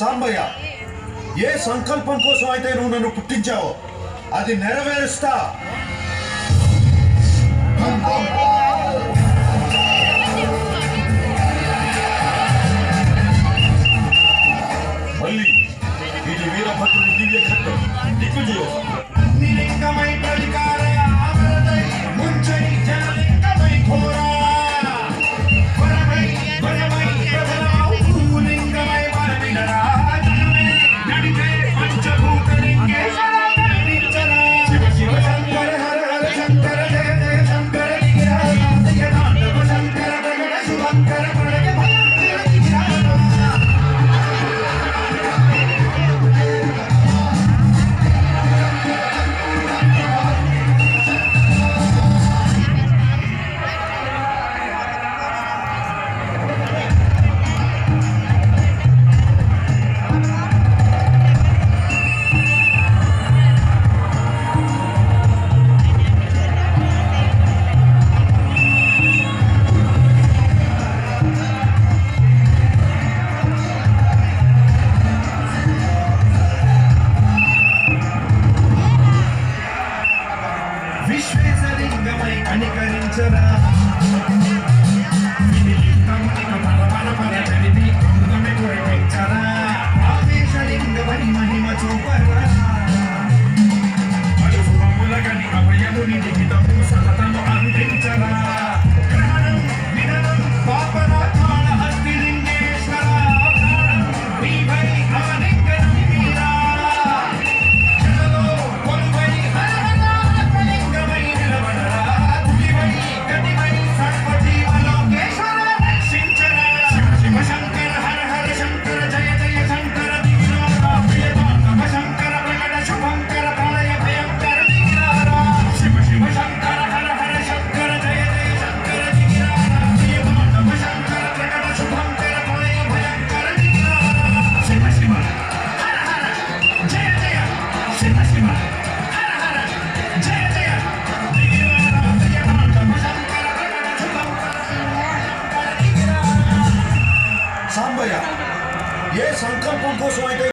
సాంబయ్య ఏ సంకల్పం కోసం అయితే నువ్వు నన్ను పుట్టించావో అది నెరవేరుస్తా.